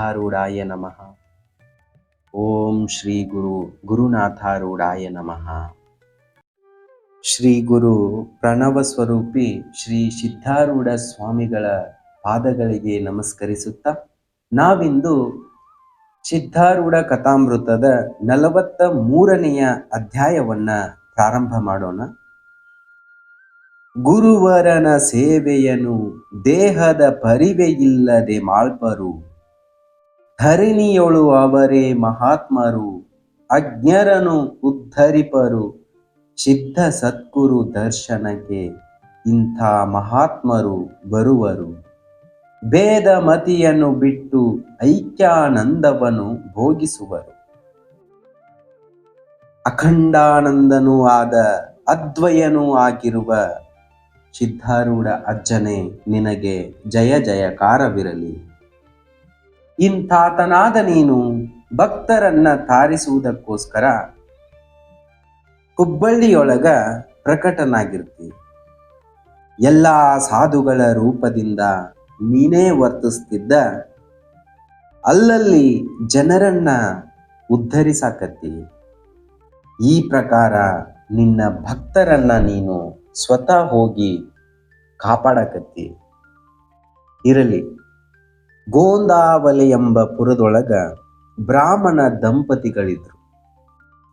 ಸಿದ್ಧಾರೂಢಾಯ ನಮಃ. ಓಂ ಶ್ರೀ ಗುರು, ಗುರುನಾಥಾರೂಢಾಯ ನಮಃ. ಶ್ರೀ ಗುರು ಪ್ರಣವ ಸ್ವರೂಪಿ ಶ್ರೀ ಸಿದ್ಧಾರೂಢ ಸ್ವಾಮಿಗಳ ಪಾದಗಳಿಗೆ ನಮಸ್ಕರಿಸುತ್ತಾ, ನಾವಿಂದು ಸಿದ್ಧಾರೂಢ ಕಥಾಮೃತದ ನಲವತ್ತ ಮೂರನೆಯ ಅಧ್ಯಾಯವನ್ನ ಪ್ರಾರಂಭ ಮಾಡೋಣ. ಗುರುವರನ ಸೇವೆಯನು ದೇಹದ ಪರಿವೆಯಿಲ್ಲದೆ ಮಾಳ್ಪರು. ಧರಣಿಯೊಳು ಅವರೇ ಮಹಾತ್ಮರು, ಅಜ್ಞರನು ಉದ್ಧರಿಪರು, ಸಿದ್ಧ ಸತ್ಗುರು ದರ್ಶನಕ್ಕೆ ಇಂಥ ಮಹಾತ್ಮರು ಬರುವರು. ಭೇದ ಮತಿಯನ್ನು ಬಿಟ್ಟು ಐಕ್ಯಾನಂದವನ್ನು ಭೋಗಿಸುವರು. ಅಖಂಡಾನಂದನೂ ಆದ ಅದ್ವಯನೂ ಆಗಿರುವ ಸಿದ್ಧಾರೂಢ ಅಜ್ಜನೆ ನಿನಗೆ ಜಯ ಜಯಕಾರವಿರಲಿ. ಇಂಥಾತನಾದ ನೀನು ಭಕ್ತರನ್ನ ತಾರಿಸುವುದಕ್ಕೋಸ್ಕರ ಹುಬ್ಬಳ್ಳಿಯೊಳಗ ಪ್ರಕಟನಾಗಿರ್ತಿ. ಎಲ್ಲ ಸಾಧುಗಳ ರೂಪದಿಂದ ನೀನೇ ವರ್ತಿಸ್ತಿದ್ದ ಅಲ್ಲಲ್ಲಿ ಜನರನ್ನ ಉದ್ಧರಿಸಾಕತ್ತಿ. ಈ ಪ್ರಕಾರ ನಿನ್ನ ಭಕ್ತರನ್ನ ನೀನು ಸ್ವತಃ ಹೋಗಿ ಕಾಪಾಡಕತ್ತಿ. ಇರಲಿ. ಗೋಂದಾವಲೆ ಎಂಬ ಪುರದೊಳಗ ಬ್ರಾಹ್ಮಣ ದಂಪತಿಗಳಿದ್ರು.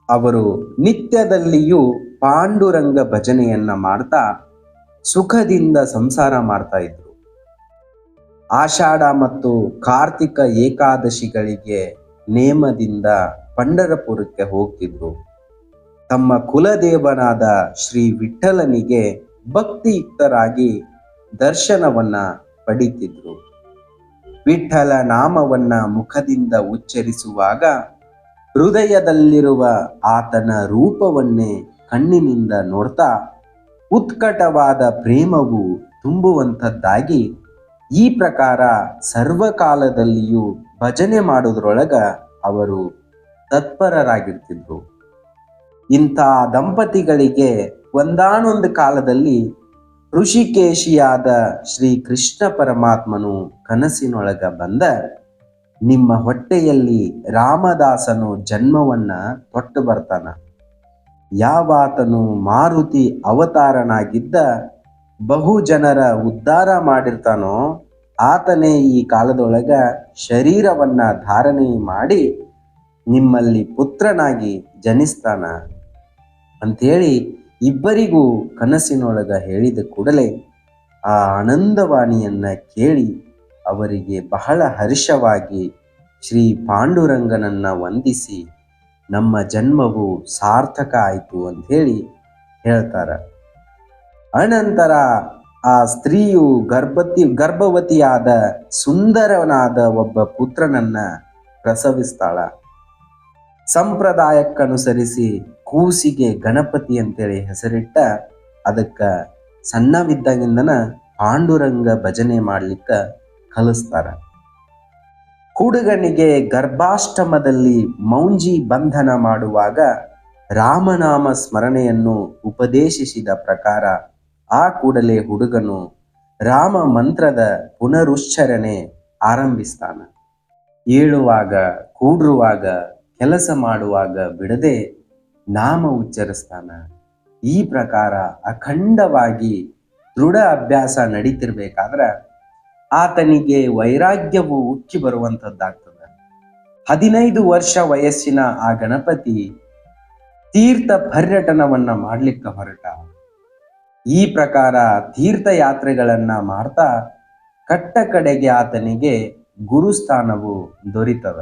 ಅವರು ನಿತ್ಯದಲ್ಲಿಯೂ ಪಾಂಡುರಂಗ ಭಜನೆಯನ್ನ ಮಾಡ್ತಾ ಸುಖದಿಂದ ಸಂಸಾರ ಮಾಡ್ತಾ ಇದ್ರು. ಆಷಾಢ ಮತ್ತು ಕಾರ್ತಿಕ ಏಕಾದಶಿಗಳಿಗೆ ನೇಮದಿಂದ ಪಂಡರಪುರಕ್ಕೆ ಹೋಗ್ತಿದ್ರು. ತಮ್ಮ ಕುಲದೇವನಾದ ಶ್ರೀ ವಿಠಲನಿಗೆ ಭಕ್ತಿಯುಕ್ತರಾಗಿ ದರ್ಶನವನ್ನ ಪಡಿತಿದ್ರು. ವಿಠಲ ನಾಮವನ್ನ ಮುಖದಿಂದ ಉಚ್ಚರಿಸುವಾಗ ಹೃದಯದಲ್ಲಿರುವ ಆತನ ರೂಪವನ್ನೇ ಕಣ್ಣಿನಿಂದ ನೋಡ್ತಾ ಉತ್ಕಟವಾದ ಪ್ರೇಮವು ತುಂಬುವಂಥದ್ದಾಗಿ ಈ ಪ್ರಕಾರ ಸರ್ವಕಾಲದಲ್ಲಿಯೂ ಭಜನೆ ಮಾಡೋದ್ರೊಳಗ ಅವರು ತತ್ಪರರಾಗಿರ್ತಿದ್ರು. ಇಂಥ ದಂಪತಿಗಳಿಗೆ ಒಂದಾನೊಂದು ಕಾಲದಲ್ಲಿ ಋಷಿಕೇಶಿಯಾದ ಶ್ರೀ ಕೃಷ್ಣ ಪರಮಾತ್ಮನು ಕನಸಿನೊಳಗ ಬಂದ, ನಿಮ್ಮ ಹೊಟ್ಟೆಯಲ್ಲಿ ರಾಮದಾಸನು ಜನ್ಮವನ್ನ ತೊಟ್ಟು ಬರ್ತಾನ. ಯಾವಾತನು ಮಾರುತಿ ಅವತಾರನಾಗಿದ್ದ, ಬಹು ಜನರ ಉದ್ಧಾರ ಮಾಡಿರ್ತಾನೋ, ಆತನೇ ಈ ಕಾಲದೊಳಗ ಶರೀರವನ್ನ ಧಾರಣೆ ಮಾಡಿ ನಿಮ್ಮಲ್ಲಿ ಪುತ್ರನಾಗಿ ಜನಿಸ್ತಾನ. ಅಂಥೇಳಿ ಇಬ್ಬರಿಗೂ ಕನಸಿನೊಳಗ ಹೇಳಿದ ಕೂಡಲೇ ಆ ಆನಂದವಾಣಿಯನ್ನ ಕೇಳಿ ಅವರಿಗೆ ಬಹಳ ಹರ್ಷವಾಗಿ ಶ್ರೀ ಪಾಂಡುರಂಗನನ್ನ ವಂದಿಸಿ, ನಮ್ಮ ಜನ್ಮವು ಸಾರ್ಥಕ ಆಯಿತು ಅಂತ ಹೇಳಿ ಹೇಳ್ತಾರ. ಅನಂತರ ಆ ಸ್ತ್ರೀಯು ಗರ್ಭತಿ, ಗರ್ಭವತಿಯಾದ ಸುಂದರನಾದ ಒಬ್ಬ ಪುತ್ರನನ್ನ ಪ್ರಸವಿಸ್ತಾಳ. ಸಂಪ್ರದಾಯಕ್ಕನುಸರಿಸಿ ಕೂಸಿಗೆ ಗಣಪತಿ ಅಂತೇಳಿ ಹೆಸರಿಟ್ಟ ಅದಕ್ಕ ಸಣ್ಣವಿದ್ದಾಗಿಂದನ ಪಾಂಡುರಂಗ ಭಜನೆ ಮಾಡ್ಲಿಕ್ಕ ಕಲಿಸ್ತಾರ. ಹುಡುಗನಿಗೆ ಗರ್ಭಾಷ್ಟಮದಲ್ಲಿ ಮೌಂಜಿ ಬಂಧನ ಮಾಡುವಾಗ ರಾಮನಾಮ ಸ್ಮರಣೆಯನ್ನು ಉಪದೇಶಿಸಿದ ಪ್ರಕಾರ ಆ ಕೂಡಲೇ ಹುಡುಗನು ರಾಮ ಮಂತ್ರದ ಪುನರುಚ್ಚರಣೆ ಆರಂಭಿಸ್ತಾನ. ಏಳುವಾಗ ಕೂಡುವಾಗ ಕೆಲಸ ಮಾಡುವಾಗ ಬಿಡದೆ ನಾಮ ಉಚ್ಚರಿಸ್ತಾನ. ಈ ಪ್ರಕಾರ ಅಖಂಡವಾಗಿ ದೃಢ ಅಭ್ಯಾಸ ನಡೀತಿರ್ಬೇಕಾದ್ರ ಆತನಿಗೆ ವೈರಾಗ್ಯವು ಉಕ್ಕಿ ಬರುವಂಥದ್ದಾಗ್ತದೆ. ಹದಿನೈದು ವರ್ಷ ವಯಸ್ಸಿನ ಆ ಗಣಪತಿ ತೀರ್ಥ ಪರ್ಯಟನವನ್ನ ಮಾಡ್ಲಿಕ್ಕೆ ಹೊರಟ. ಈ ಪ್ರಕಾರ ತೀರ್ಥಯಾತ್ರೆಗಳನ್ನ ಮಾಡ್ತಾ ಕಟ್ಟ ಕಡೆಗೆ ಆತನಿಗೆ ಗುರುಸ್ಥಾನವು ದೊರೀತದ.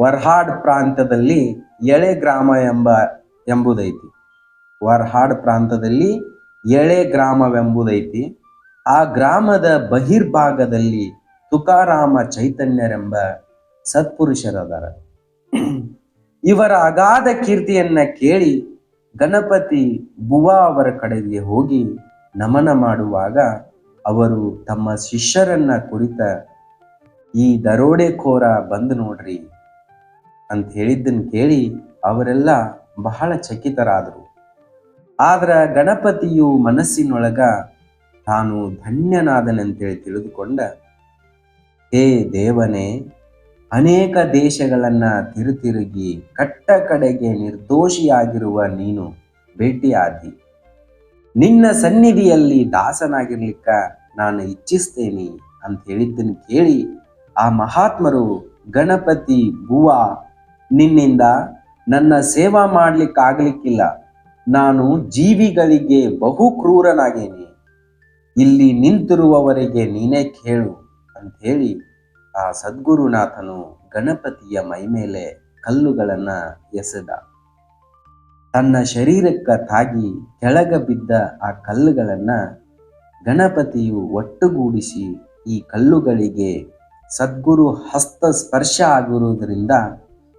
ವರ್ಹಾಡ್ ಪ್ರಾಂತದಲ್ಲಿ ಎಳೆ ಗ್ರಾಮ ಎಂಬ ಎಂಬುದೈತಿ. ವರ್ಹಾಡ್ ಪ್ರಾಂತದಲ್ಲಿ ಎಳೆ ಗ್ರಾಮವೆಂಬುದೈತಿ. ಆ ಗ್ರಾಮದ ಬಹಿರ್ಭಾಗದಲ್ಲಿ ತುಕಾರಾಮ ಚೈತನ್ಯರೆಂಬ ಸತ್ಪುರುಷರದಾರ. ಇವರ ಅಗಾಧ ಕೀರ್ತಿಯನ್ನ ಕೇಳಿ ಗಣಪತಿ ಬುವಾ ಅವರ ಕಡೆಗೆ ಹೋಗಿ ನಮನ ಮಾಡುವಾಗ ಅವರು ತಮ್ಮ ಶಿಷ್ಯರನ್ನ ಕುರಿತ ಈ ದರೋಡೆಕೋರ ಬಂದು ನೋಡ್ರಿ. ಅಂತ ಹೇಳಿದ್ದನ್ನು ಕೇಳಿ ಅವರೆಲ್ಲ ಬಹಳ ಚಕಿತರಾದರು. ಆದ್ರ ಗಣಪತಿಯು ಮನಸ್ಸಿನೊಳಗ ತಾನು ಧನ್ಯನಾದನಂತೇಳಿ ತಿಳಿದುಕೊಂಡ, ಹೇ ದೇವನೇ, ಅನೇಕ ದೇಶಗಳನ್ನ ತಿರುತಿರುಗಿ ಕಟ್ಟ ಕಡೆಗೆ ನಿರ್ದೋಷಿಯಾಗಿರುವ ನೀನು ಭೇಟಿಯಾದಿ. ನಿನ್ನ ಸನ್ನಿಧಿಯಲ್ಲಿ ದಾಸನಾಗಿರ್ಲಿಕ್ಕ ನಾನು ಇಚ್ಛಿಸ್ತೇನೆ ಅಂತ ಹೇಳಿದ್ದನ್ನು ಕೇಳಿ ಆ ಮಹಾತ್ಮರು ಗಣಪತಿ ಭುವ ನಿನ್ನಿಂದ ನನ್ನ ಸೇವಾ ಮಾಡ್ಲಿಕ್ಕಾಗ್ಲಿಕ್ಕಿಲ್ಲ. ನಾನು ಜೀವಿಗಳಿಗೆ ಬಹು ಕ್ರೂರನಾಗೇನೆ. ಇಲ್ಲಿ ನಿಂತಿರುವವರಿಗೆ ನೀನೇ ಕೇಳು ಅಂತ ಹೇಳಿ ಆ ಸದ್ಗುರುನಾಥನು ಗಣಪತಿಯ ಮೈಮೇಲೆ ಕಲ್ಲುಗಳನ್ನು ಎಸೆದ. ತನ್ನ ಶರೀರಕ್ಕ ತಾಗಿ ಕೆಳಗ ಬಿದ್ದ ಆ ಕಲ್ಲುಗಳನ್ನು ಗಣಪತಿಯು ಒಟ್ಟುಗೂಡಿಸಿ ಈ ಕಲ್ಲುಗಳಿಗೆ ಸದ್ಗುರು ಹಸ್ತ ಸ್ಪರ್ಶ ಆಗಿರುವುದರಿಂದ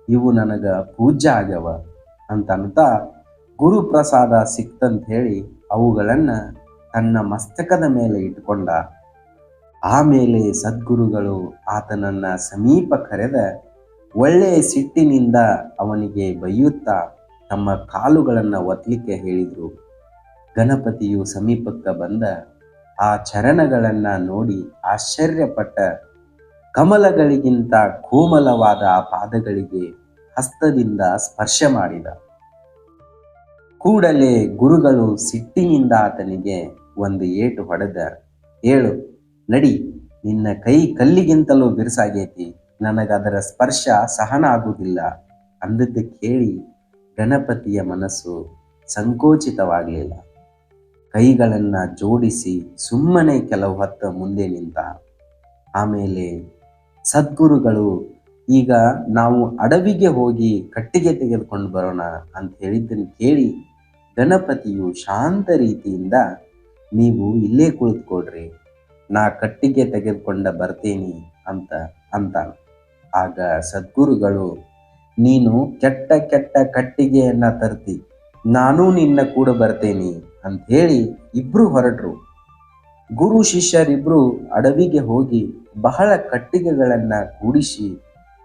ಇವು ನನಗ ಪೂಜ್ಯ ಆಗ್ಯವ ಅಂತ ಅಂತ ಗುರುಪ್ರಸಾದ ಸಿಕ್ತಂತ ಹೇಳಿ ಅವುಗಳನ್ನ ತನ್ನ ಮಸ್ತಕದ ಮೇಲೆ ಇಟ್ಕೊಂಡ ಆಮೇಲೆ ಸದ್ಗುರುಗಳು ಆತನನ್ನ ಸಮೀಪ ಕರೆದ ಒಳ್ಳೆಯ ಸಿಟ್ಟಿನಿಂದ ಅವನಿಗೆ ಬೈಯುತ್ತಾ ತಮ್ಮ ಕಾಲುಗಳನ್ನು ಒತ್ತಲಿಕ್ಕೆ ಹೇಳಿದರು. ಗಣಪತಿಯು ಸಮೀಪಕ್ಕೆ ಬಂದ ಆ ಚರಣಗಳನ್ನ ನೋಡಿ ಆಶ್ಚರ್ಯಪಟ್ಟ. ಕಮಲಗಳಿಗಿಂತ ಕೋಮಲವಾದ ಆ ಪಾದಗಳಿಗೆ ಹಸ್ತದಿಂದ ಸ್ಪರ್ಶ ಮಾಡಿದ. ಕೂಡಲೇ ಗುರುಗಳು ಸಿಟ್ಟಿನಿಂದ ಆತನಿಗೆ ಒಂದು ಏಟು ಹೊಡೆದ ಏಳು, ನಡಿ, ನಿನ್ನ ಕೈ ಕಲ್ಲಿಗಿಂತಲೂ ಬಿರುಸಾಗೈತಿ, ನನಗದರ ಸ್ಪರ್ಶ ಸಹನ ಆಗುವುದಿಲ್ಲ ಅಂದದ್ದು ಕೇಳಿ ಗಣಪತಿಯ ಮನಸ್ಸು ಸಂಕೋಚಿತವಾಗಲಿಲ್ಲ. ಕೈಗಳನ್ನ ಜೋಡಿಸಿ ಸುಮ್ಮನೆ ಕೆಲವು ಹೊತ್ತ ಮುಂದೆ ನಿಂತ. ಆಮೇಲೆ ಸದ್ಗುರುಗಳು ಈಗ ನಾವು ಅಡವಿಗೆ ಹೋಗಿ ಕಟ್ಟಿಗೆ ತೆಗೆದುಕೊಂಡು ಬರೋಣ ಅಂತ ಹೇಳಿದ್ದನ್ನು ಕೇಳಿ ಗಣಪತಿಯು ಶಾಂತ ರೀತಿಯಿಂದ ನೀವು ಇಲ್ಲೇ ಕುಳಿತುಕೊಡ್ರಿ ನಾ ಕಟ್ಟಿಗೆ ತೆಗೆದುಕೊಂಡ ಬರ್ತೀನಿ ಅಂತ ಅಂತಾನೆ ಆಗ ಸದ್ಗುರುಗಳು, ನೀನು ಕೆಟ್ಟ ಕೆಟ್ಟ ಕಟ್ಟಿಗೆಯನ್ನ ತರ್ತಿ, ನಾನು ನಿನ್ನ ಕೂಡ ಬರ್ತೇನೆ ಅಂತ ಹೇಳಿ ಇಬ್ರು ಹೊರಟರು. ಗುರು ಶಿಷ್ಯರಿಬ್ರು ಅಡವಿಗೆ ಹೋಗಿ ಬಹಳ ಕಟ್ಟಿಗೆಗಳನ್ನ ಕೂಡಿಸಿ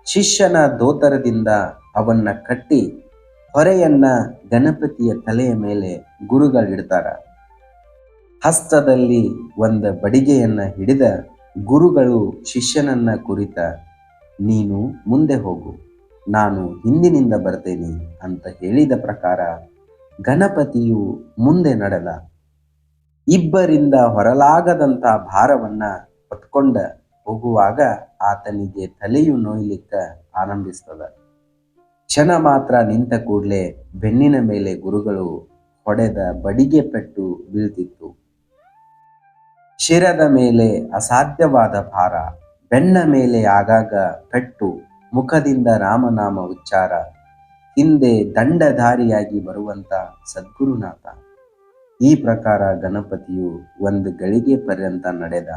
ಶಿಷ್ಯನ ದೋತರದಿಂದ ಅವನ್ನ ಕಟ್ಟಿ ಹೊರೆಯನ್ನ ಗಣಪತಿಯ ತಲೆಯ ಮೇಲೆ ಗುರುಗಳಿಡ್ತಾರ. ಹಸ್ತದಲ್ಲಿ ಒಂದು ಬಡಿಗೆಯನ್ನ ಹಿಡಿದ ಗುರುಗಳು ಶಿಷ್ಯನನ್ನ ಕುರಿತ, ನೀನು ಮುಂದೆ ಹೋಗು, ನಾನು ಹಿಂದಿನಿಂದ ಬರ್ತೇನೆ ಅಂತ ಹೇಳಿದ ಪ್ರಕಾರ ಗಣಪತಿಯು ಮುಂದೆ ನಡೆದ. ಇಬ್ಬರಿಂದ ಹೊರಲಾಗದಂತ ಭಾರವನ್ನ ಹೊತ್ಕೊಂಡ ಹೋಗುವಾಗ ಆತನಿಗೆ ತಲೆಯು ನೋಯ್ಲಿಕ್ಕ ಆರಂಭಿಸ್ತದ. ಕ್ಷಣ ಮಾತ್ರ ನಿಂತ ಕೂಡಲೇ ಬೆನ್ನಿನ ಮೇಲೆ ಗುರುಗಳು ಹೊಡೆದ ಬಡಿಗೆ ಪೆಟ್ಟು ಬೀಳ್ತಿತ್ತು. ಶಿರದ ಮೇಲೆ ಅಸಾಧ್ಯವಾದ ಭಾರ, ಬೆನ್ನ ಮೇಲೆ ಆಗಾಗ ಪೆಟ್ಟು, ಮುಖದಿಂದ ರಾಮನಾಮ ಉಚ್ಚಾರ, ಹಿಂದೆ ದಂಡಧಾರಿಯಾಗಿ ಬರುವಂತ ಸದ್ಗುರುನಾಥ. ಈ ಪ್ರಕಾರ ಗಣಪತಿಯು ಒಂದು ಗಳಿಗೆ ಪರ್ಯಂತ ನಡೆದ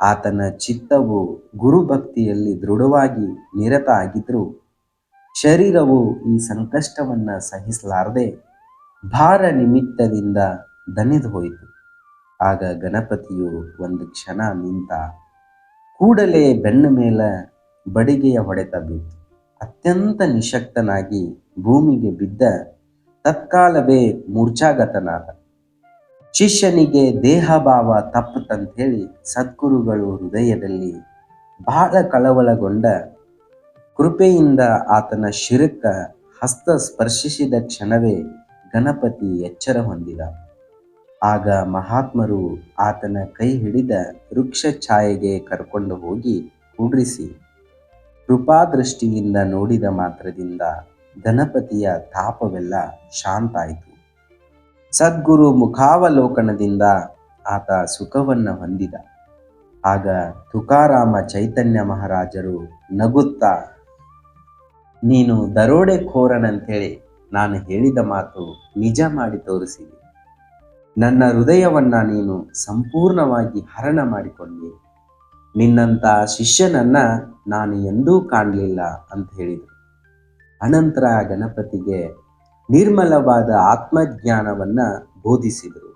ಆತನ ಚಿತ್ತವು ಗುರುಭಕ್ತಿಯಲ್ಲಿ ದೃಢವಾಗಿ ನಿರತ ಆಗಿದ್ರು ಶರೀರವು ಈ ಸಂಕಷ್ಟವನ್ನ ಸಹಿಸಲಾರದೆ ಭಾರ ನಿಮಿತ್ತದಿಂದ ದಣಿದು ಹೋಯಿತು. ಆಗ ಗಣಪತಿಯು ಒಂದು ಕ್ಷಣ ನಿಂತ ಕೂಡಲೇ ಬೆನ್ನ ಮೇಲೆ ಬಡಿಗೆಯ ಹೊಡೆತ ಬಿತ್ತು ಅತ್ಯಂತ ನಿಶಕ್ತನಾಗಿ ಭೂಮಿಗೆ ಬಿದ್ದ ತತ್ಕಾಲವೇ ಮೂರ್ಛಾಗತನಾದ. ಶಿಷ್ಯನಿಗೆ ದೇಹಭಾವ ತಪ್ಪತಂಥೇಳಿ ಸದ್ಗುರುಗಳು ಹೃದಯದಲ್ಲಿ ಬಹಳ ಕಳವಳಗೊಂಡ ಕೃಪೆಯಿಂದ ಆತನ ಶಿರಕ್ಕ ಹಸ್ತ ಸ್ಪರ್ಶಿಸಿದ ಕ್ಷಣವೇ ಗಣಪತಿ ಎಚ್ಚರ ಹೊಂದಿದ. ಆಗ ಮಹಾತ್ಮರು ಆತನ ಕೈ ಹಿಡಿದ ವೃಕ್ಷ ಛಾಯೆಗೆ ಕರ್ಕೊಂಡು ಹೋಗಿ ಕೂಡ್ರಿಸಿ. ಕೃಪಾದೃಷ್ಟಿಯಿಂದ ನೋಡಿದ ಮಾತ್ರದಿಂದ ಗಣಪತಿಯ ತಾಪವೆಲ್ಲ ಶಾಂತ ಆಯಿತು ಸದ್ಗುರು ಮುಖಾವಲೋಕನದಿಂದ ಆತ ಸುಖವನ್ನು ಹೊಂದಿದ. ಆಗ ತುಕಾರಾಮ ಚೈತನ್ಯ ಮಹಾರಾಜರು ನಗುತ್ತಾ, ನೀನು ದರೋಡೆಖೋರನಂತೇಳಿ ನಾನು ಹೇಳಿದ ಮಾತು ನಿಜ ಮಾಡಿ ತೋರಿಸಿದೆ. ನನ್ನ ಹೃದಯವನ್ನ ನೀನು ಸಂಪೂರ್ಣವಾಗಿ ಹರಣ ಮಾಡಿಕೊಂಡಿ. ನಿನ್ನಂತ ಶಿಷ್ಯನನ್ನ ನಾನು ಎಂದೂ ಕಾಣಲಿಲ್ಲ ಅಂತ ಹೇಳಿದರು. ಅನಂತರ ಗಣಪತಿಗೆ ನಿರ್ಮಲವಾದ ಆತ್ಮಜ್ಞಾನವನ್ನ ಬೋಧಿಸಿದರು.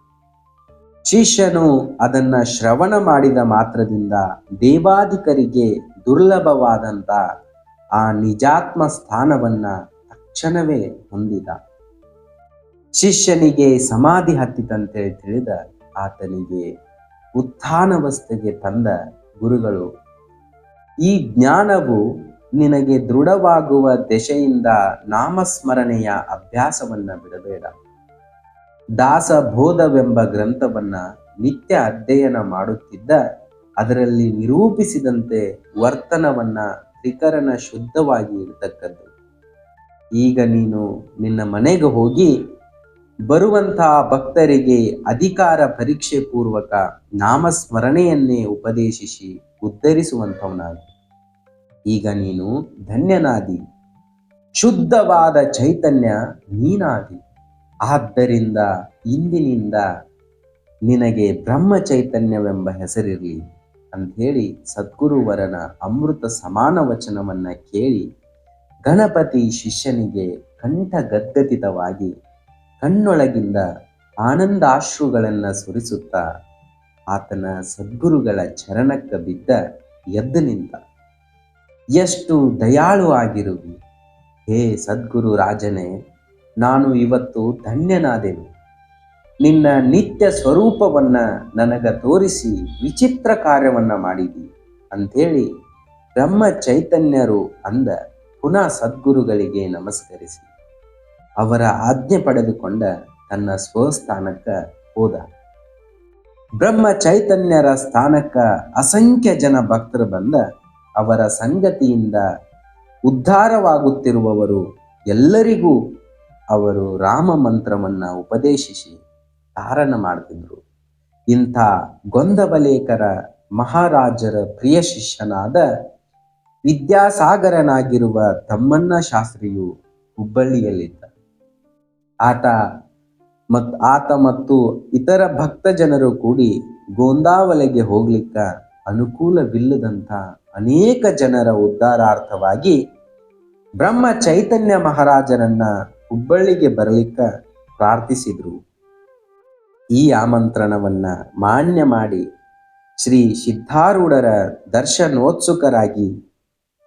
ಶಿಷ್ಯನು ಅದನ್ನ ಶ್ರವಣ ಮಾಡಿದ ಮಾತ್ರದಿಂದ ದೇವಾಧಿಕರಿಗೆ ದುರ್ಲಭವಾದಂತ ಆ ನಿಜಾತ್ಮ ಸ್ಥಾನವನ್ನ ತಕ್ಷಣವೇ ಹೊಂದಿದ. ಶಿಷ್ಯನಿಗೆ ಸಮಾಧಿ ಹತ್ತಿತಂತೆ ತಿಳಿದ ಆತನಿಗೆ ಉತ್ಥಾನವಸ್ಥೆಗೆ ತಂದ ಗುರುಗಳು, ಈ ಜ್ಞಾನವು ನಿನಗೆ ದೃಢವಾಗುವ ದೆಶೆಯಿಂದ ನಾಮಸ್ಮರಣೆಯ ಅಭ್ಯಾಸವನ್ನ ಬಿಡಬೇಡ. ದಾಸಬೋಧವೆಂಬ ಗ್ರಂಥವನ್ನ ನಿತ್ಯ ಅಧ್ಯಯನ ಮಾಡುತ್ತಿದ್ದ, ಅದರಲ್ಲಿ ನಿರೂಪಿಸಿದಂತೆ ವರ್ತನವನ್ನ ತ್ರಿಕರಣ ಶುದ್ಧವಾಗಿ ಇರತಕ್ಕದ್ದು. ಈಗ ನೀನು ನಿನ್ನ ಮನೆಗೆ ಹೋಗಿ ಬರುವಂತಹ ಭಕ್ತರಿಗೆ ಅಧಿಕಾರ ಪರೀಕ್ಷೆ ಪೂರ್ವಕ ನಾಮಸ್ಮರಣೆಯನ್ನೇ ಉಪದೇಶಿಸಿ ಉದ್ಧರಿಸುವಂಥವನಾಗಿ ಈಗ ನೀನು ಧನ್ಯನಾದಿ. ಶುದ್ಧವಾದ ಚೈತನ್ಯ ನೀನಾದಿ. ಆದ್ದರಿಂದ ಇಂದಿನಿಂದ ನಿನಗೆ ಬ್ರಹ್ಮ ಚೈತನ್ಯವೆಂಬ ಹೆಸರಿರಲಿ ಅಂಥೇಳಿ ಸದ್ಗುರುವರನ ಅಮೃತ ಸಮಾನ ವಚನವನ್ನ ಕೇಳಿ ಗಣಪತಿ ಶಿಷ್ಯನಿಗೆ ಕಂಠಗದ್ಗದಿತವಾಗಿ ಕಣ್ಣೊಳಗಿಂದ ಆನಂದಾಶ್ರುಗಳನ್ನು ಸುರಿಸುತ್ತಾ ಆತನ ಸದ್ಗುರುಗಳ ಚರಣಕ್ಕ ಬಿದ್ದ ಎದ್ದು ನಿಂತ. ಎಷ್ಟು ದಯಾಳು ಆಗಿರುವಿ. ಹೇ ಸದ್ಗುರು ರಾಜನೇ, ನಾನು ಇವತ್ತು ಧನ್ಯನಾದೆನು. ನಿನ್ನ ನಿತ್ಯ ಸ್ವರೂಪವನ್ನ ನನಗ ತೋರಿಸಿ ವಿಚಿತ್ರ ಕಾರ್ಯವನ್ನ ಮಾಡಿದಿ ಅಂಥೇಳಿ ಬ್ರಹ್ಮ ಚೈತನ್ಯರು ಅಂದ ಪುನಃ ಸದ್ಗುರುಗಳಿಗೆ ನಮಸ್ಕರಿಸಿ. ಅವರ ಆಜ್ಞೆ ಪಡೆದುಕೊಂಡ ತನ್ನ ಸ್ವಸ್ಥಾನಕ್ಕ ಹೋದ. ಬ್ರಹ್ಮ ಚೈತನ್ಯರ ಸ್ಥಾನಕ್ಕ ಅಸಂಖ್ಯ ಜನ ಭಕ್ತರು ಬಂದ ಅವರ ಸಂಗತಿಯಿಂದ ಉದ್ಧಾರವಾಗುತ್ತಿರುವವರು ಎಲ್ಲರಿಗೂ ಅವರು ರಾಮ ಮಂತ್ರವನ್ನು ಉಪದೇಶಿಸಿ ಧಾರಣ ಮಾಡ್ತಿದ್ರು. ಇಂಥ ಗೊಂದಬಲೇಕರ ಮಹಾರಾಜರ ಪ್ರಿಯ ಶಿಷ್ಯನಾದ ವಿದ್ಯಾಸಾಗರನಾಗಿರುವ ತಮ್ಮಣ್ಣ ಶಾಸ್ತ್ರಿಯು ಹುಬ್ಬಳ್ಳಿಯಲ್ಲಿದ್ದ. ಆತ ಮತ್, ಆತ ಮತ್ತು ಇತರ ಭಕ್ತ ಜನರು ಕೂಡಿ ಗೋಂದಾವಲೆಗೆ ಹೋಗ್ಲಿಕ್ಕ ಅನುಕೂಲವಿಲ್ಲದಂತ ಅನೇಕ ಜನರ ಉದ್ಧಾರಾರ್ಥವಾಗಿ ಬ್ರಹ್ಮ ಚೈತನ್ಯ ಮಹಾರಾಜರನ್ನ ಹುಬ್ಬಳ್ಳಿಗೆ ಬರಲಿಕ್ಕ ಪ್ರಾರ್ಥಿಸಿದ್ರು. ಈ ಆಮಂತ್ರಣವನ್ನ ಮಾನ್ಯ ಮಾಡಿ ಶ್ರೀ ಸಿದ್ಧಾರೂಢರ ದರ್ಶನೋತ್ಸುಕರಾಗಿ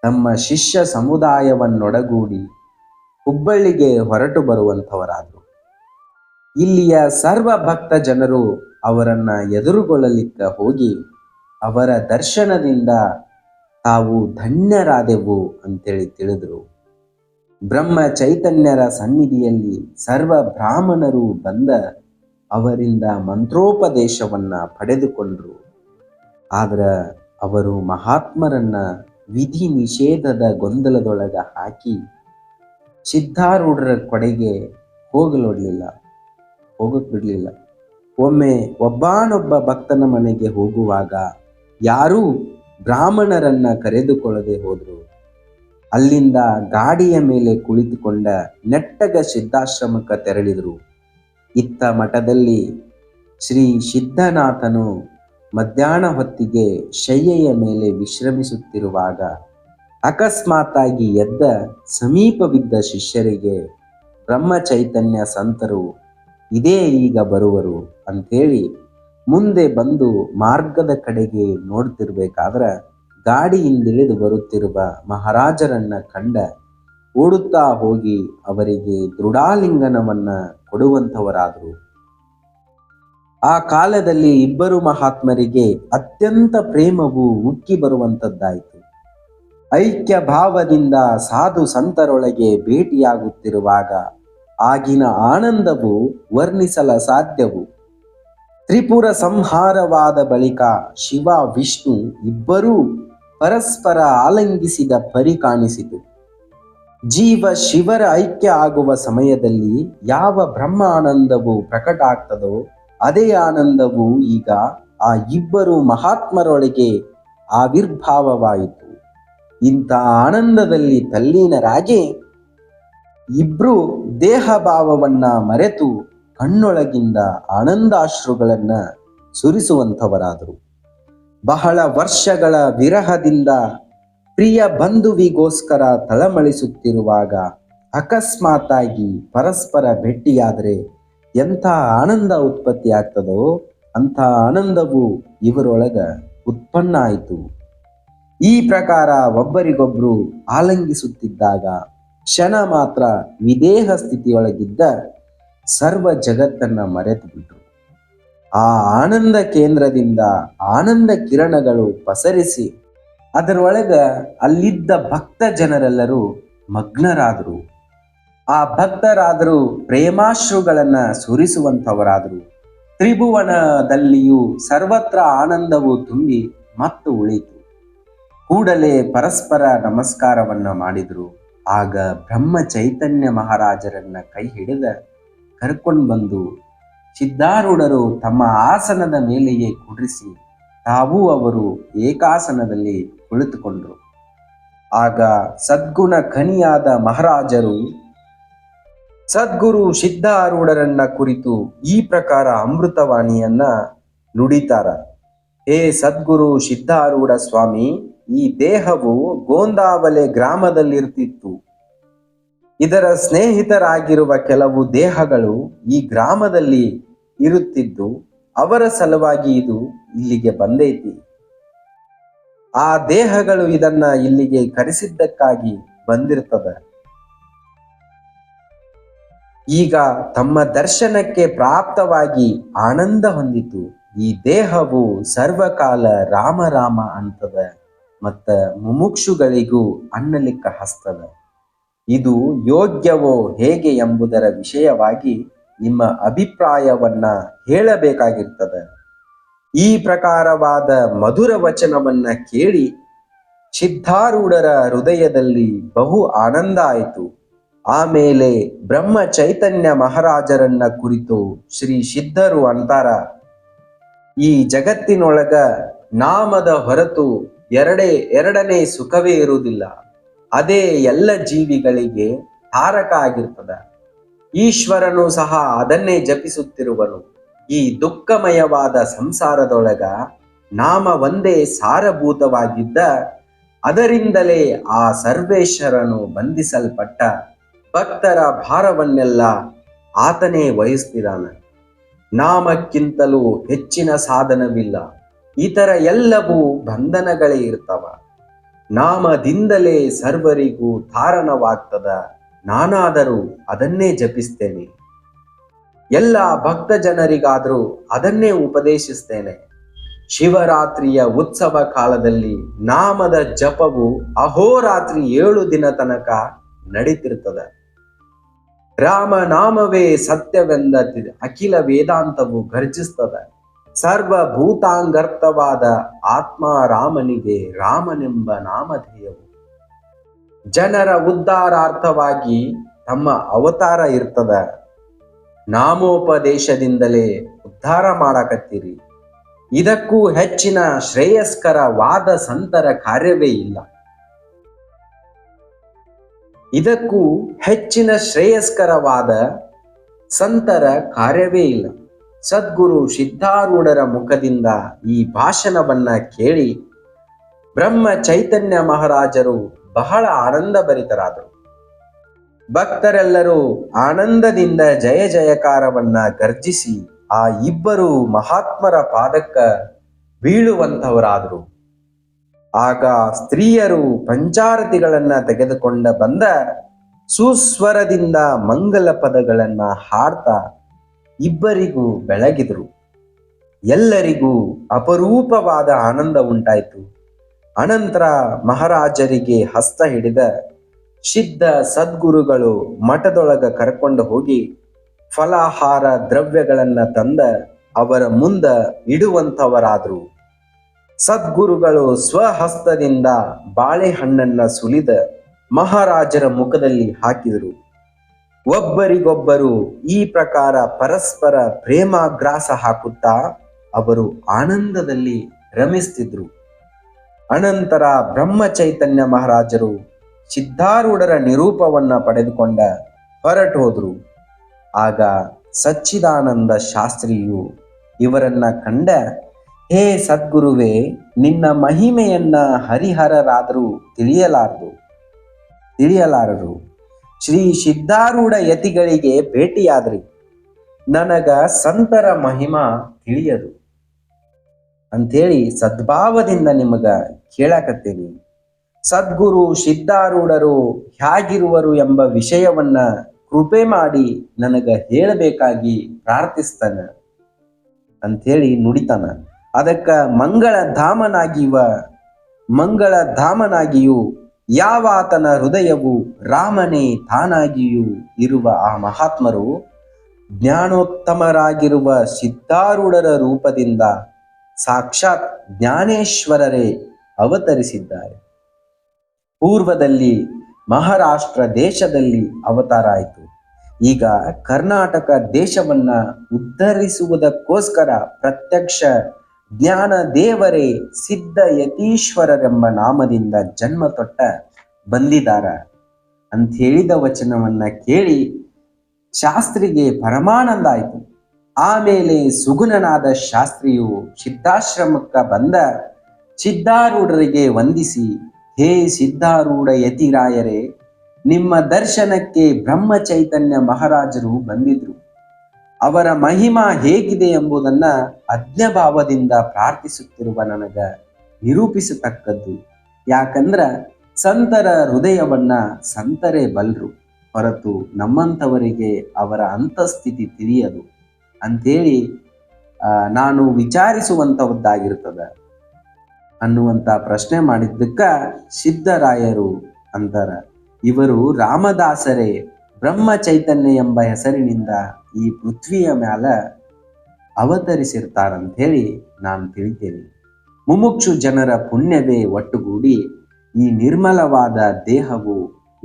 ತಮ್ಮ ಶಿಷ್ಯ ಸಮುದಾಯವನ್ನೊಡಗೂಡಿ ಹುಬ್ಬಳ್ಳಿಗೆ ಹೊರಟು ಬರುವಂಥವರಾದರು. ಇಲ್ಲಿಯ ಸರ್ವ ಭಕ್ತ ಜನರು ಅವರನ್ನ ಎದುರುಗೊಳ್ಳಲಿಕ್ಕ ಹೋಗಿ ಅವರ ದರ್ಶನದಿಂದ ತಾವು ಧನ್ಯರಾದೆವು ಅಂತೇಳಿ ತಿಳಿದ್ರು. ಬ್ರಹ್ಮ ಚೈತನ್ಯರ ಸನ್ನಿಧಿಯಲ್ಲಿ ಸರ್ವ ಬ್ರಾಹ್ಮಣರು ಬಂದ ಅವರಿಂದ ಮಂತ್ರೋಪದೇಶವನ್ನ ಪಡೆದುಕೊಂಡ್ರು. ಆದ್ರೆ ಅವರು ಮಹಾತ್ಮರನ್ನ ವಿಧಿ ನಿಷೇಧದ ಗೊಂದಲದೊಳಗ ಹಾಕಿ ಸಿದ್ಧಾರೂಢರ ಕೊಡೆಗೆ ಹೋಗಲೊಡ್ಲಿಲ್ಲ. ಹೋಗಕ್ ಬಿಡ್ಲಿಲ್ಲ. ಒಮ್ಮೆ ಒಬ್ಬಾನೊಬ್ಬ ಭಕ್ತನ ಮನೆಗೆ ಹೋಗುವಾಗ ಯಾರೂ ಬ್ರಾಹ್ಮಣರನ್ನ ಕರೆದುಕೊಳ್ಳದೆ ಹೋದ್ರು. ಅಲ್ಲಿಂದ ಗಾಡಿಯ ಮೇಲೆ ಕುಳಿತುಕೊಂಡ ನೆಟ್ಟಗ ಸಿದ್ಧಾಶ್ರಮಕ್ಕೆ ತೆರಳಿದರು. ಇತ್ತ ಮಠದಲ್ಲಿ ಶ್ರೀ ಸಿದ್ಧನಾಥನು ಮಧ್ಯಾಹ್ನ ಹೊತ್ತಿಗೆ ಶಯ್ಯೆಯ ಮೇಲೆ ವಿಶ್ರಮಿಸುತ್ತಿರುವಾಗ ಅಕಸ್ಮಾತ್ತಾಗಿ ಎದ್ದ ಸಮೀಪವಿದ್ದ ಶಿಷ್ಯರಿಗೆ, ಬ್ರಹ್ಮ ಚೈತನ್ಯ ಸಂತರು, ಇದೇ ಈಗ ಬರುವರು ಅಂಥೇಳಿ ಮುಂದೆ ಬಂದು ಮಾರ್ಗದ ಕಡೆಗೆ ನೋಡ್ತಿರ್ಬೇಕಾದ್ರೆ ಗಾಡಿಯಿಂದಿಳಿದು ಬರುತ್ತಿರುವ ಮಹಾರಾಜರನ್ನ ಕಂಡ ಓಡುತ್ತಾ ಹೋಗಿ ಅವರಿಗೆ ದೃಢಾಲಿಂಗನವನ್ನ ಕೊಡುವಂಥವರಾದರು. ಆ ಕಾಲದಲ್ಲಿ ಇಬ್ಬರು ಮಹಾತ್ಮರಿಗೆ ಅತ್ಯಂತ ಪ್ರೇಮವು ಉಕ್ಕಿ ಬರುವಂಥದ್ದಾಯಿತು. ಐಕ್ಯ ಭಾವದಿಂದ ಸಾಧು ಸಂತರೊಳಗೆ ಭೇಟಿಯಾಗುತ್ತಿರುವಾಗ ಆಗಿನ ಆನಂದವು ವರ್ಣಿಸಲ ಸಾಧ್ಯವು. ತ್ರಿಪುರ ಸಂಹಾರವಾದ ಬಳಿಕ ಶಿವ, ವಿಷ್ಣು ಇಬ್ಬರೂ ಪರಸ್ಪರ ಆಲಂಗಿಸಿದ ಪರಿ ಕಾಣಿಸಿತು. ಜೀವ, ಶಿವರ ಐಕ್ಯ ಆಗುವ ಸಮಯದಲ್ಲಿ ಯಾವ ಬ್ರಹ್ಮ ಆನಂದವು ಪ್ರಕಟ ಆಗ್ತದೋ ಅದೇ ಆನಂದವು ಈಗ ಆ ಇಬ್ಬರು ಮಹಾತ್ಮರೊಳಗೆ ಆವಿರ್ಭಾವವಾಯಿತು. ಇಂಥ ಆನಂದದಲ್ಲಿ ತಲ್ಲೀನರಾಗಿ ಇಬ್ರು ದೇಹ ಭಾವವನ್ನ ಮರೆತು ಕಣ್ಣೊಳಗಿಂದ ಆನಂದಾಶ್ರುಗಳನ್ನ ಸುರಿಸುವಂಥವರಾದರು. ಬಹಳ ವರ್ಷಗಳ ವಿರಹದಿಂದ ಪ್ರಿಯ ಬಂಧುವಿಗೋಸ್ಕರ ತಳಮಳಿಸುತ್ತಿರುವಾಗ ಅಕಸ್ಮಾತಾಗಿ ಪರಸ್ಪರ ಭೇಟಿಯಾದರೆ ಎಂಥ ಆನಂದ ಉತ್ಪತ್ತಿ ಆಗ್ತದೋ ಅಂಥ ಆನಂದವು ಇವರೊಳಗ ಉತ್ಪನ್ನ ಆಯಿತು. ಈ ಪ್ರಕಾರ ಒಬ್ಬರಿಗೊಬ್ಬರು ಆಲಂಗಿಸುತ್ತಿದ್ದಾಗ ಕ್ಷಣ ಮಾತ್ರ ವಿದೇಹ ಸ್ಥಿತಿಯೊಳಗಿದ್ದ ಸರ್ವ ಜಗತ್ತನ್ನ ಮರೆತು ಬಿಟ್ರು ಆ ಆನಂದ ಕೇಂದ್ರದಿಂದ ಆನಂದ ಕಿರಣಗಳು ಪಸರಿಸಿ ಅದರೊಳಗ ಅಲ್ಲಿದ್ದ ಭಕ್ತ ಜನರೆಲ್ಲರೂ ಮಗ್ನರಾದರು. ಆ ಭಕ್ತರಾದರೂ ಪ್ರೇಮಾಶ್ರುಗಳನ್ನು ಸುರಿಸುವಂಥವರಾದರು. ತ್ರಿಭುವನದಲ್ಲಿಯೂ ಸರ್ವತ್ರ ಆನಂದವು ತುಂಬಿ ಮತ್ತು ಉಳಿತು. ಕೂಡಲೇ ಪರಸ್ಪರ ನಮಸ್ಕಾರವನ್ನ ಮಾಡಿದರು. ಆಗ ಬ್ರಹ್ಮ ಚೈತನ್ಯ ಮಹಾರಾಜರನ್ನ ಕೈ ಹಿಡಿದ ಕರ್ಕೊಂಡು ಬಂದು ಸಿದ್ಧಾರೂಢರು ತಮ್ಮ ಆಸನದ ಮೇಲೆಯೇ ಕುಡಿಸಿ ತಾವು ಅವರು ಏಕಾಸನದಲ್ಲಿ ಕುಳಿತುಕೊಂಡರು. ಆಗ ಸದ್ಗುಣ ಖನಿಯಾದ ಮಹಾರಾಜರು ಸದ್ಗುರು ಸಿದ್ಧಾರೂಢರನ್ನ ಕುರಿತು ಈ ಪ್ರಕಾರ ಅಮೃತವಾಣಿಯನ್ನ ನುಡಿತಾರ. ಹೇ ಸದ್ಗುರು ಸಿದ್ಧಾರೂಢ ಸ್ವಾಮಿ, ಈ ದೇಹವು ಗೋಂದಾವಲೆ ಗ್ರಾಮದಲ್ಲಿರ್ತಿತ್ತು. ಇದರ ಸ್ನೇಹಿತರಾಗಿರುವ ಕೆಲವು ದೇಹಗಳು ಈ ಗ್ರಾಮದಲ್ಲಿ ಇರುತ್ತಿದ್ದು ಅವರ ಸಲುವಾಗಿ ಇದು ಇಲ್ಲಿಗೆ ಬಂದೈತಿ. ಆ ದೇಹಗಳು ಇದನ್ನ ಇಲ್ಲಿಗೆ ಕರೆಸಿದ್ದಕ್ಕಾಗಿ ಬಂದಿರ್ತದ. ಈಗ ತಮ್ಮ ದರ್ಶನಕ್ಕೆ ಪ್ರಾಪ್ತವಾಗಿ ಆನಂದ ಹೊಂದಿತು. ಈ ದೇಹವು ಸರ್ವಕಾಲ ರಾಮ ರಾಮ ಅಂತದ ಮತ್ತ ಮುಮುಕ್ಷುಗಳಿಗೂ ಅನ್ನಲಿಕ್ಕ ಹಸ್ತದ. ಇದು ಯೋಗ್ಯವೋ ಹೇಗೆ ಎಂಬುದರ ವಿಷಯವಾಗಿ ನಿಮ್ಮ ಅಭಿಪ್ರಾಯವನ್ನ ಹೇಳಬೇಕಾಗಿರ್ತದ. ಈ ಪ್ರಕಾರವಾದ ಮಧುರ ವಚನವನ್ನ ಕೇಳಿ ಸಿದ್ಧಾರೂಢರ ಹೃದಯದಲ್ಲಿ ಬಹು ಆನಂದ ಆಯಿತು. ಆಮೇಲೆ ಬ್ರಹ್ಮ ಚೈತನ್ಯ ಮಹಾರಾಜರನ್ನ ಕುರಿತು ಶ್ರೀ ಸಿದ್ಧರು ಅಂತಾರ. ಈ ಜಗತ್ತಿನೊಳಗ ನಾಮದ ಹೊರತು ಎರಡೇ, ಎರಡನೇ ಸುಖವೇ ಇರುವುದಿಲ್ಲ. ಅದೇ ಎಲ್ಲ ಜೀವಿಗಳಿಗೆ ತಾರಕ ಆಗಿರ್ತದ. ಈಶ್ವರನು ಸಹ ಅದನ್ನೇ ಜಪಿಸುತ್ತಿರುವನು. ಈ ದುಃಖಮಯವಾದ ಸಂಸಾರದೊಳಗ ನಾಮ ಒಂದೇ ಸಾರಭೂತವಾಗಿದ್ದ, ಅದರಿಂದಲೇ ಆ ಸರ್ವೇಶ್ವರನು ಬಂಧಿಸಲ್ಪಟ್ಟ ಭಕ್ತರ ಭಾರವನ್ನೆಲ್ಲ ಆತನೇ ವಹಿಸ್ತಿದ್ದಾನೆ. ನಾಮಕ್ಕಿಂತಲೂ ಹೆಚ್ಚಿನ ಸಾಧನವಿಲ್ಲ. ಇತರ ಎಲ್ಲವೂ ಬಂಧನಗಳೇ ಇರ್ತವ. ನಾಮದಿಂದಲೇ ಸರ್ವರಿಗೂ ಧಾರಣವಾಗ್ತದ. ನಾನಾದರೂ ಅದನ್ನೇ ಜಪಿಸ್ತೇನೆ. ಎಲ್ಲ ಭಕ್ತ ಜನರಿಗಾದರೂ ಅದನ್ನೇ ಉಪದೇಶಿಸ್ತೇನೆ. ಶಿವರಾತ್ರಿಯ ಉತ್ಸವ ಕಾಲದಲ್ಲಿ ನಾಮದ ಜಪವು ಅಹೋರಾತ್ರಿ ಏಳು ದಿನ ತನಕ ನಡೀತಿರ್ತದ. ರಾಮನಾಮವೇ ಸತ್ಯವೆಂದ ಅಖಿಲ ವೇದಾಂತವು ಗರ್ಜಿಸ್ತದ ಸರ್ವಭೂತಾಂಗರ್ಥವಾದ ಆತ್ಮ ರಾಮನಿಗೆ ರಾಮನೆಂಬ ನಾಮಧೇಯವು. ಜನರ ಉದ್ಧಾರಾರ್ಥವಾಗಿ ತಮ್ಮ ಅವತಾರ ಇರ್ತದ. ನಾಮೋಪದೇಶದಿಂದಲೇ ಉದ್ಧಾರ ಮಾಡಕತ್ತೀರಿ. ಇದಕ್ಕೂ ಹೆಚ್ಚಿನ ಶ್ರೇಯಸ್ಕರ ವಾದ ಸಂತರ ಕಾರ್ಯವೇ ಇಲ್ಲ. ಇದಕ್ಕೂ ಹೆಚ್ಚಿನ ಶ್ರೇಯಸ್ಕರವಾದ ಸಂತರ ಕಾರ್ಯವೇ ಇಲ್ಲ. ಸದ್ಗುರು ಸಿದ್ಧಾರೂಢರ ಮುಖದಿಂದ ಈ ಭಾಷಣವನ್ನ ಕೇಳಿ ಬ್ರಹ್ಮ ಚೈತನ್ಯ ಮಹಾರಾಜರು ಬಹಳ ಆನಂದ ಭರಿತರಾದರು. ಭಕ್ತರೆಲ್ಲರೂ ಆನಂದದಿಂದ ಜಯ ಜಯಕಾರವನ್ನ ಗರ್ಜಿಸಿ ಆ ಇಬ್ಬರು ಮಹಾತ್ಮರ ಪಾದಕ್ಕ ಬೀಳುವಂಥವರಾದರು. ಆಗ ಸ್ತ್ರೀಯರು ಪಂಚಾರತಿಗಳನ್ನ ತೆಗೆದುಕೊಂಡ ಬಂದ ಸುಸ್ವರದಿಂದ ಮಂಗಲ ಪದಗಳನ್ನ ಹಾಡ್ತಾ ಇಬ್ಬರಿಗೂ ಬೆಳಗಿದರು. ಎಲ್ಲರಿಗೂ ಅಪರೂಪವಾದ ಆನಂದ ಉಂಟಾಯಿತು. ಅನಂತರ ಮಹಾರಾಜರಿಗೆ ಹಸ್ತ ಹಿಡಿದ ಸಿದ್ಧ ಸದ್ಗುರುಗಳು ಮಠದೊಳಗ ಕರ್ಕೊಂಡು ಹೋಗಿ ಫಲಾಹಾರ ದ್ರವ್ಯಗಳನ್ನ ತಂದ ಅವರ ಮುಂದ ಇಡುವಂಥವರಾದ್ರು. ಸದ್ಗುರುಗಳು ಸ್ವಹಸ್ತದಿಂದ ಬಾಳೆಹಣ್ಣನ್ನ ಸುಲಿದ ಮಹಾರಾಜರ ಮುಖದಲ್ಲಿ ಹಾಕಿದರು. ಒಬ್ಬರಿಗೊಬ್ಬರು ಈ ಪ್ರಕಾರ ಪರಸ್ಪರ ಪ್ರೇಮ ಗ್ರಾಸ ಹಾಕುತ್ತಾ ಅವರು ಆನಂದದಲ್ಲಿ ರಮಿಸ್ತಿದ್ರು. ಅನಂತರ ಬ್ರಹ್ಮ ಚೈತನ್ಯ ಮಹಾರಾಜರು ಸಿದ್ಧಾರೂಢರ ನಿರೂಪವನ್ನ ಪಡೆದುಕೊಂಡ ಹೊರಟು ಹೋದ್ರು. ಆಗ ಸಚ್ಚಿದಾನಂದ ಶಾಸ್ತ್ರಿಯು ಇವರನ್ನ ಕಂಡ, ಹೇ ಸದ್ಗುರುವೇ, ನಿನ್ನ ಮಹಿಮೆಯನ್ನ ಹರಿಹರರಾದರೂ ತಿಳಿಯಲಾರದು. ತಿಳಿಯಲಾರರು. ಶ್ರೀ ಸಿದ್ಧಾರೂಢ ಯತಿಗಳಿಗೆ ಭೇಟಿಯಾದ್ರಿ. ನನಗ ಸಂತರ ಮಹಿಮಾ ತಿಳಿಯದು. ಅಂಥೇಳಿ ಸದ್ಭಾವದಿಂದ ನಿಮಗ ಕೇಳಾಕತ್ತೀನಿ. ಸದ್ಗುರು ಸಿದ್ಧಾರೂಢರು ಹೇಗಿರುವರು ಎಂಬ ವಿಷಯವನ್ನ ಕೃಪೆ ಮಾಡಿ ನನಗ ಹೇಳಬೇಕಾಗಿ ಪ್ರಾರ್ಥಿಸ್ತಾನ. ಅಂಥೇಳಿ ನುಡಿತಾನ. ಅದಕ್ಕ ಮಂಗಳ ಧಾಮನಾಗಿವ ಮಂಗಳಧಾಮನಾಗಿಯೂ ಯಾವಾತನ ಹೃದಯವು ರಾಮನೇ ತಾನಾಗಿಯೂ ಇರುವ ಆ ಮಹಾತ್ಮರು ಜ್ಞಾನೋತ್ತಮರಾಗಿರುವ ಸಿದ್ಧಾರೂಢರ ರೂಪದಿಂದ ಸಾಕ್ಷಾತ್ ಜ್ಞಾನೇಶ್ವರರೇ ಅವತರಿಸಿದ್ದಾರೆ. ಪೂರ್ವದಲ್ಲಿ ಮಹಾರಾಷ್ಟ್ರ ದೇಶದಲ್ಲಿ ಅವತಾರ ಆಯಿತು. ಈಗ ಕರ್ನಾಟಕ ದೇಶವನ್ನ ಉದ್ಧರಿಸುವುದಕ್ಕೋಸ್ಕರ ಪ್ರತ್ಯಕ್ಷ ಜ್ಞಾನ ದೇವರೇ ಸಿದ್ಧ ಯತೀಶ್ವರರೆಂಬ ನಾಮದಿಂದ ಜನ್ಮ ತೊಟ್ಟ ಬಂದಿದಾರ. ಅಂತ ಹೇಳಿದ ವಚನವನ್ನ ಕೇಳಿ ಶಾಸ್ತ್ರಿಗೆ ಪರಮಾನಂದ ಆಯಿತು ಆಮೇಲೆ ಸುಗುಣನಾದ ಶಾಸ್ತ್ರಿಯು ಸಿದ್ಧಾಶ್ರಮಕ್ಕ ಬಂದ ಸಿದ್ಧಾರೂಢರಿಗೆ ವಂದಿಸಿ, ಹೇ ಸಿದ್ಧಾರೂಢ ಯತಿರಾಯರೇ, ನಿಮ್ಮ ದರ್ಶನಕ್ಕೆ ಬ್ರಹ್ಮ ಚೈತನ್ಯ ಮಹಾರಾಜರು ಬಂದಿದ್ರು. ಅವರ ಮಹಿಮಾ ಹೇಗಿದೆ ಎಂಬುದನ್ನ ಅಜ್ಞಭಾವದಿಂದ ಪ್ರಾರ್ಥಿಸುತ್ತಿರುವ ನನಗ ನಿರೂಪಿಸತಕ್ಕದ್ದು. ಯಾಕಂದ್ರ ಸಂತರ ಹೃದಯವನ್ನ ಸಂತರೇ ಬಲ್ರು, ಹೊರತು ನಮ್ಮಂಥವರಿಗೆ ಅವರ ಅಂತಸ್ಥಿತಿ ತಿಳಿಯದು. ಅಂಥೇಳಿ ನಾನು ವಿಚಾರಿಸುವಂಥದ್ದಾಗಿರ್ತದ ಅನ್ನುವಂಥ ಪ್ರಶ್ನೆ ಮಾಡಿದ್ದಕ್ಕ ಸಿದ್ಧರಾಯರು ಅಂತಾರ. ಇವರು ರಾಮದಾಸರೇ ಬ್ರಹ್ಮ ಚೈತನ್ಯ ಎಂಬ ಹೆಸರಿನಿಂದ ಈ ಪೃಥ್ವಿಯ ಮ್ಯಾಲ ಅವತರಿಸಿರ್ತಾರಂತ ಹೇಳಿ ನಾನು ತಿಳಿತೇನೆ. ಮುಮುಕ್ಷು ಜನರ ಪುಣ್ಯವೇ ಒಟ್ಟುಗೂಡಿ ಈ ನಿರ್ಮಲವಾದ ದೇಹವು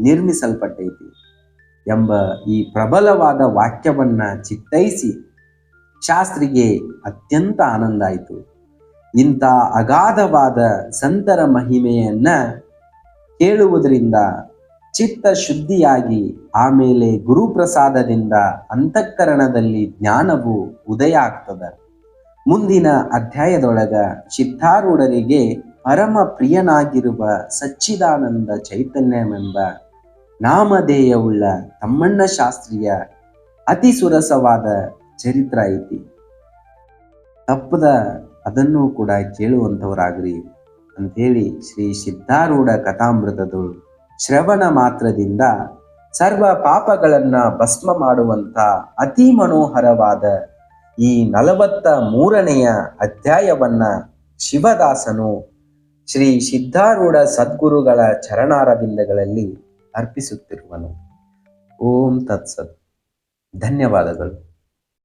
ನಿರ್ಮಿಸಲ್ಪಟ್ಟೈತಿ ಎಂಬ ಈ ಪ್ರಬಲವಾದ ವಾಕ್ಯವನ್ನ ಚಿತ್ತೈಸಿ ಶಾಸ್ತ್ರಿಗೆ ಅತ್ಯಂತ ಆನಂದ ಆಯಿತು. ಇಂಥ ಅಗಾಧವಾದ ಸಂತರ ಮಹಿಮೆಯನ್ನ ಕೇಳುವುದರಿಂದ ಚಿತ್ತ ಶುದ್ಧಿಯಾಗಿ ಆಮೇಲೆ ಗುರುಪ್ರಸಾದದಿಂದ ಅಂತಃಕರಣದಲ್ಲಿ ಜ್ಞಾನವು ಉದಯ ಆಗ್ತದ ಮುಂದಿನ ಅಧ್ಯಾಯದೊಳಗ ಸಿದ್ಧಾರೂಢರಿಗೆ ಪರಮ ಪ್ರಿಯನಾಗಿರುವ ಸಚ್ಚಿದಾನಂದ ಚೈತನ್ಯವೆಂಬ ನಾಮಧೇಯವುಳ್ಳ ತಮ್ಮಣ್ಣ ಶಾಸ್ತ್ರಿಯ ಅತಿ ಸುರಸವಾದ ಚರಿತ್ರ ಐತಿ. ತಪ್ಪದ ಅದನ್ನು ಕೂಡ ಕೇಳುವಂಥವರಾಗ್ರಿ ಅಂಥೇಳಿ ಶ್ರೀ ಸಿದ್ಧಾರೂಢ ಕಥಾಮೃತದಳು ಶ್ರವಣ ಮಾತ್ರದಿಂದ ಸರ್ವ ಪಾಪಗಳನ್ನ ಭಸ್ಮ ಮಾಡುವಂತ ಅತಿ ಮನೋಹರವಾದ ಈ ನಲವತ್ತ ಮೂರನೆಯ ಅಧ್ಯಾಯವನ್ನ ಶಿವದಾಸನು ಶ್ರೀ ಸಿದ್ಧಾರೂಢ ಸದ್ಗುರುಗಳ ಚರಣಾರವಿಂದಗಳಲ್ಲಿ ಅರ್ಪಿಸುತ್ತಿರುವನು. ಓಂ ತತ್ಸತ್. ಧನ್ಯವಾದಗಳು.